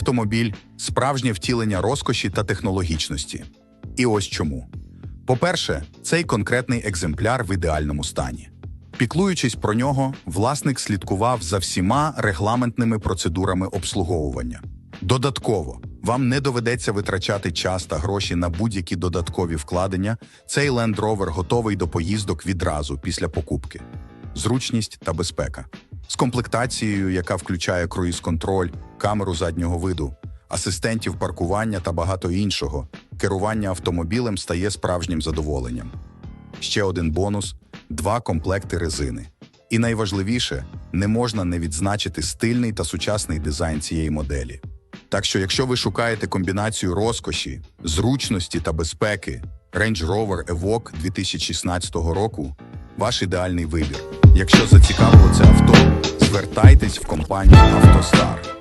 автомобіль справжнє втілення розкоші та технологічності. І ось чому. По-перше, цей конкретний екземпляр в ідеальному стані. Піклуючись про нього, власник слідкував за всіма регламентними процедурами обслуговування. Додатково, вам не доведеться витрачати час та гроші на будь-які додаткові вкладення. Цей Land Rover готовий до поїздок відразу після покупки. Зручність та безпека. З комплектацією, яка включає круїз-контроль, камеру заднього виду, асистентів паркування та багато іншого, керування автомобілем стає справжнім задоволенням. Ще один бонус два комплекти резини. І найважливіше, не можна не відзначити стильний та сучасний дизайн цієї моделі. Так що, якщо ви шукаєте комбінацію розкоші, зручності та безпеки, Range Rover Evoque 2016 року ваш ідеальний вибір. Якщо зацікавило це авто, звертайтесь в компанію «АвтоСтар».